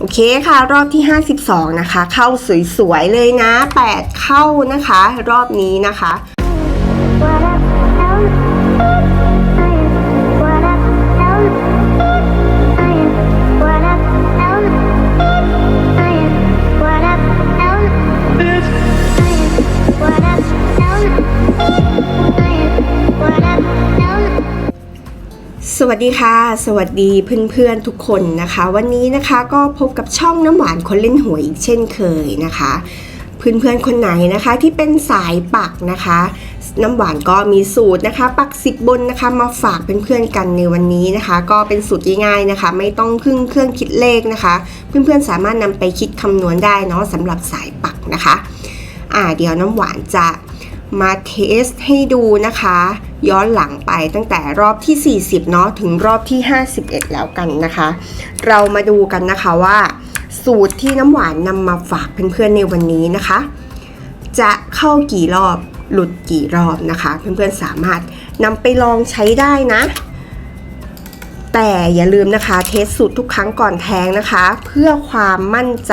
โอเคค่ะ รอบที่ 52 นะคะ เข้าสวยๆเลยนะ 8 เข้านะคะ รอบนี้นะคะ วัสดีค่ะ สวัสดีเพื่อนๆทุกคนนะคะ วันนี้นะคะก็พบกับช่องน้ำหวานคนเล่นหวยอีกเช่นเคยนะคะ เพื่อนๆคนไหนนะคะที่เป็นสายปักนะคะ น้ำหวานก็มีสูตรนะคะ ปักสิบบนนะคะ มาฝากเพื่อนๆกันในวันนี้นะคะ ก็เป็นสูตรง่ายๆนะคะ ไม่ต้องพึ่งเครื่องคิดเลขนะคะ เพื่อนๆสามารถนำไปคิดคำนวณได้เนาะสำหรับสายปักนะคะ อ่าเดี๋ยวน้ำหวานจะมาเทสให้ดูนะคะ ย้อนหลังไปตั้งแต่รอบที่ 40 เนาะถึงรอบที่ 51 แล้วกันนะคะ เรามาดูกันนะคะว่า สูตรที่น้ำหวานนำมาฝากเพื่อนๆในวันนี้นะคะ จะเข้ากี่รอบหลุดกี่รอบนะคะ เพื่อนๆสามารถนำไปลองใช้ได้นะ แต่อย่าลืมนะคะเทสสูตรทุกครั้งก่อนแทงนะคะ เพื่อความมั่นใจ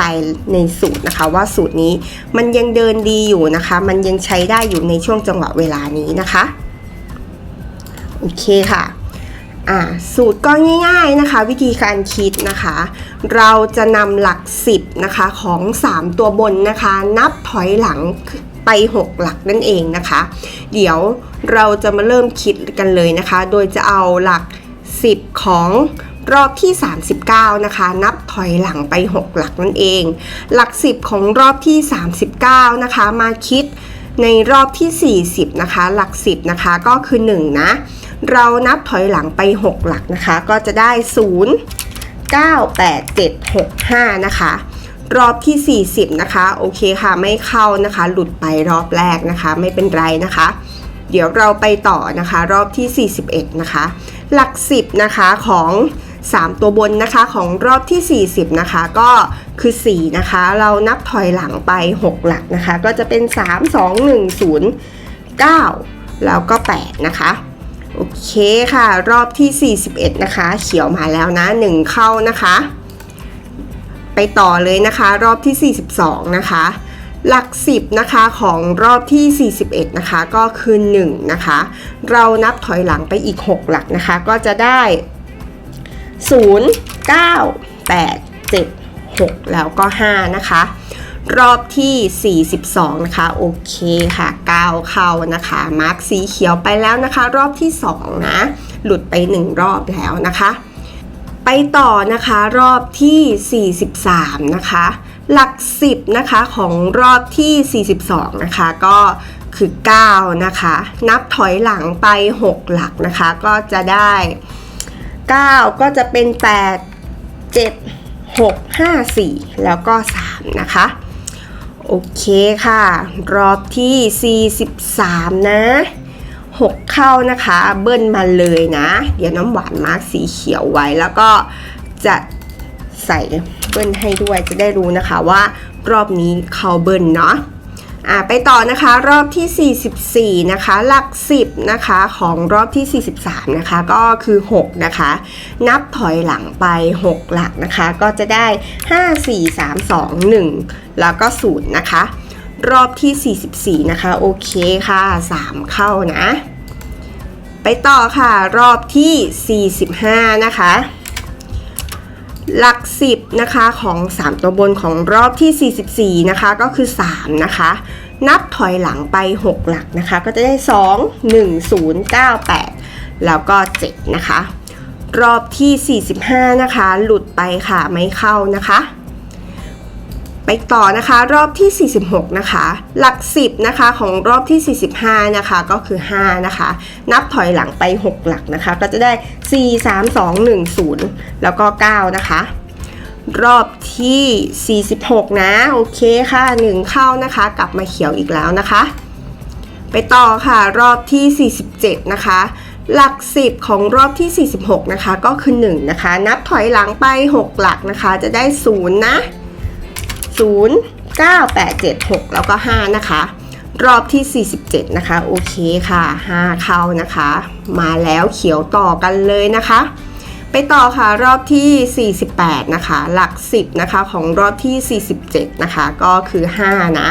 ในสูตรนะคะ ว่าสูตรนี้มันยังเดินดีอยู่นะคะ มันยังใช้ได้อยู่ในช่วงจังหวะเวลานี้นะคะ เคค่ะอ่าสูตรก็ง่ายๆนะคะ วิธีการคิดนะคะ เราจะนำหลัก 10นะคะของ 3 ตัวบนนะคะ นับถอยหลังไป 6 หลักนั่นเองนะคะ เดี๋ยวเราจะมาเริ่มคิดกันเลยนะคะ โดยจะเอาหลัก 10 ของรอบที่ 39 นะคะ นับถอยหลังไป 6 หลักนั่นเอง หลัก 10 ของรอบที่ 39 นะคะ มาคิดในรอบที่ 40 นะคะ หลัก 10 นะคะ ก็คือ 1 นะ เรานับถอยหลังไป 6 หลักนะคะ ก็จะได้ 0 9 8 7 6 5 นะคะ รอบที่ 40 นะคะ โอเคค่ะ ไม่เข้านะคะ หลุดไปรอบแรกนะคะ ไม่เป็นไรนะคะ เดี๋ยวเราไปต่อนะคะ รอบที่ 41 นะคะ หลัก 10 นะคะของ 3 ตัวบนนะคะของรอบที่ 40 นะคะ ก็คือ 4 นะคะ เรานับถอยหลังไป 6 หลักนะคะ ก็จะเป็น 3 2 1 0 9 แล้วก็ 8 นะคะ โอเคค่ะ รอบที่ 41 นะคะ เขียวมาแล้วนะ 1 เข้านะคะ ไปต่อเลยนะคะ รอบที่ 42 นะคะ หลัก 10 นะคะของรอบที่ 41 นะคะ ก็คือ 1 นะคะ เรานับถอยหลังไปอีก 6 หลักนะคะ ก็จะได้ 0 9 8 7 6 แล้วก็ 5 นะคะ รอบที่ 42 นะคะ โอเคค่ะ9เข้านะคะ มาร์กสีเขียวไปแล้วนะคะ รอบที่ 2 นะ หลุดไป 1 รอบแล้วนะคะ ไปต่อนะคะรอบที่ 43 นะคะ หลัก 10 นะคะของรอบที่ 42 นะคะก็คือ 9 นะคะ นับถอยหลังไป 6 หลักนะคะ ก็จะได้ 9 ก็จะเป็น 8 7 6 5 4 แล้วก็ 3 นะคะ โอเคค่ะ รอบที่ 43 นะ 6 เข้านะคะ เบิ้ลมาเลยนะ เดี๋ยวน้ำหวานมาร์กสีเขียวไว้แล้วก็จะใส่เบิ้ลให้ด้วยจะได้รู้นะคะว่ารอบนี้เขาเบิ้ลเนาะ อ่าไปต่อนะคะรอบที่ 44 นะคะ หลัก 10 นะคะของรอบที่ 43 นะคะ ก็คือ 6 นะคะ นับถอยหลังไป 6 หลักนะคะ ก็จะได้ 5 4 3 2 1 แล้วก็0นะคะ รอบที่ 44 นะคะ โอเคค่ะ 3 เข้านะ ไปต่อค่ะรอบที่ 45 นะคะ หลัก 10 นะคะของ 3 ตัวบนของรอบที่ 44 นะคะ ก็คือ 3 นะคะ นับถอยหลังไป 6 หลักนะคะ ก็จะได้ 2 1 0 9 8 แล้วก็ 7 นะคะ รอบที่ 45 นะคะ หลุดไปค่ะไม่เข้านะคะ ไปต่อนะคะรอบที่ 46 นะคะ หลัก 10 นะคะของรอบที่ 45 นะคะก็คือ 5 นะคะ นับถอยหลังไป 6 หลักนะคะ ก็จะได้ 4 3 2 1 0 แล้วก็ 9 นะคะ รอบที่ 46 นะ โอเคค่ะ 1 เข้านะคะ กลับมาเขียวอีกแล้วนะคะ ไปต่อค่ะรอบที่ 47 นะคะหลัก 10 ของรอบที่ 46 นะคะ ก็คือ 1 นะคะ นับถอยหลังไป 6 หลักนะคะ จะได้ 0 นะ 0 9 8 7 6 แล้วก็ 5 นะคะ รอบที่ 47 นะคะ โอเคค่ะ 5 เข้านะคะ มาแล้วเขียวต่อกันเลยนะคะ ไปต่อค่ะรอบที่ 48 นะคะ หลัก 10 นะคะ ของรอบที่ 47 นะคะ ก็คือ 5 นะ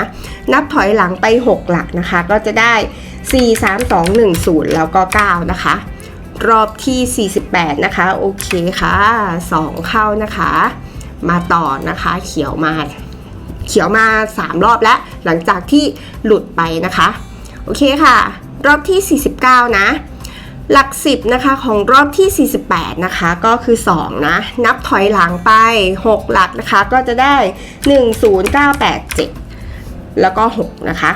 นับถอยหลังไป 6 หลักนะคะ ก็จะได้ 4 3 2 1 0 แล้วก็ 9 นะคะ รอบที่ 48 นะคะ โอเคค่ะ 2 เข้านะคะมาต่อนะคะเขียวมา เขียวมา 3 รอบแล้ว หลังจากที่หลุดไปนะคะ โอเคค่ะ รอบที่ 49 นะ หลัก 10 นะคะของรอบที่ 48 นะคะ ก็คือ 2 นะ นับถอยหลังไป 6 หลักนะคะ ก็จะได้ 1 0 9 8 7 แล้วก็ 6 นะคะ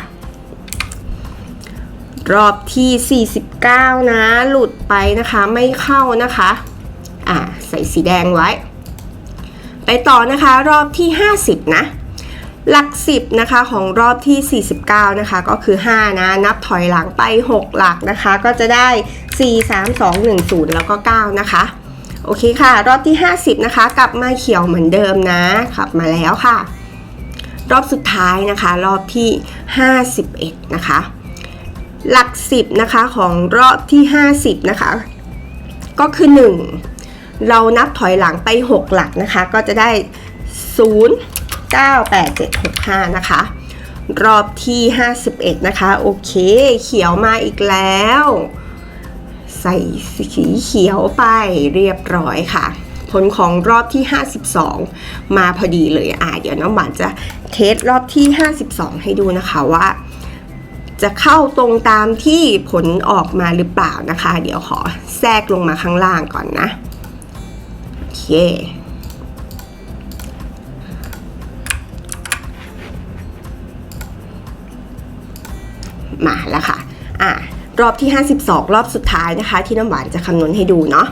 รอบที่ 49 นะ หลุดไปนะคะไม่เข้านะคะ อ่า ใส่สีแดงไว้ ไปต่อนะคะรอบที่ 50 นะ หลัก 10นะคะของรอบที่ 49 นะคะ ก็คือ 5 นะ นับถอยหลังไป 6 หลักนะคะ ก็จะได้ 4 3 2 1 0 แล้วก็ 9 นะคะ โอเคค่ะ รอบที่ 50 นะคะ กลับมาเขียวเหมือนเดิมนะขับมาแล้วค่ะ รอบสุดท้ายนะคะ รอบที่ 51 นะคะ หลัก 10 นะคะของรอบที่ 50 นะคะ ก็คือ 1 เรานับถอยหลังไป 6 หลักนะคะ ก็จะได้ 0 9 8 7 6 5 นะคะ รอบที่ 51 นะคะ โอเคเขียวมาอีกแล้ว ใส่สีเขียวไปเรียบร้อยค่ะ ผลของรอบที่ 52 มาพอดีเลยอะเดี๋ยวน้ำหวานจะเทสรอบที่ 52 ให้ดูนะคะว่าจะเข้าตรงตามที่ผลออกมาหรือเปล่านะคะ เดี๋ยวขอแทรกลงมาข้างล่างก่อนนะ โอเค มาแล้วค่ะอะรอบที่ 52 รอบสุดท้ายนะคะ ที่น้ำหวานจะคำนวณให้ดูเนาะ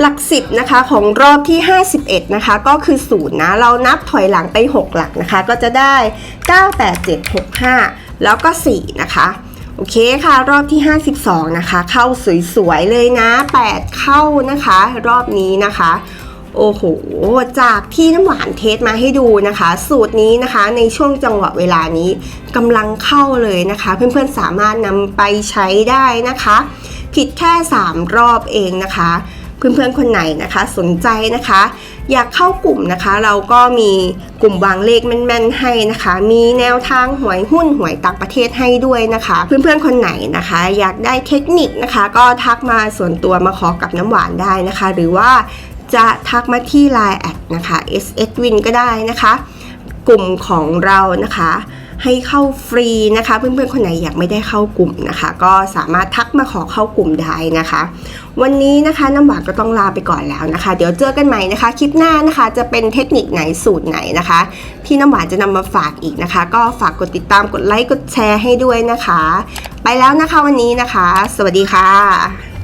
หลัก 10นะคะของรอบที่ 51 นะคะ ก็คือ0นะเรานับถอยหลังไป 6 หลักนะคะ ก็จะได้ 9 8 7 6 5 แล้วก็ 4 นะคะโอเคค่ะ รอบที่ 52 นะคะ เข้าสวยๆเลยนะ 8 เข้านะคะ รอบนี้นะคะ โอ้โห จากที่น้ำหวานเทสมาให้ดูนะคะ สูตรนี้นะคะในช่วงจังหวะเวลานี้กำลังเข้าเลยนะคะ เพื่อนๆสามารถนำไปใช้ได้นะคะ ผิดแค่ 3 รอบเองนะคะ เพื่อนๆคนไหนนะคะสนใจนะคะ อยากเข้ากลุ่มนะคะ เราก็มีกลุ่มวางเลขแม่นๆให้นะคะ มีแนวทางหวยหุ้นหวยต่างประเทศให้ด้วยนะคะ เพื่อนๆคนไหนนะคะ อยากได้เทคนิคนะคะ ก็ทักมาส่วนตัวมาขอกับน้ำหวานได้นะคะ หรือว่า จะทักมาที่ Line แอดนะคะ SS Win ก็ได้นะคะ กลุ่มของเรานะคะ ให้เข้าฟรีนะคะ เพื่อนๆคนไหนอยากไม่ได้เข้ากลุ่มนะคะ ก็สามารถทักมาขอเข้ากลุ่มได้นะคะ วันนี้นะคะน้ำหวานก็ต้องลาไปก่อนแล้วนะคะ เดี๋ยวเจอกันใหม่นะคะ คลิปหน้านะคะจะเป็นเทคนิคไหนสูตรไหนนะคะ ที่น้ำหวานจะนำมาฝากอีกนะคะ ก็ฝากกดติดตามกดไลค์กดแชร์ให้ด้วยนะคะ ไปแล้วนะคะวันนี้นะคะ สวัสดีค่ะ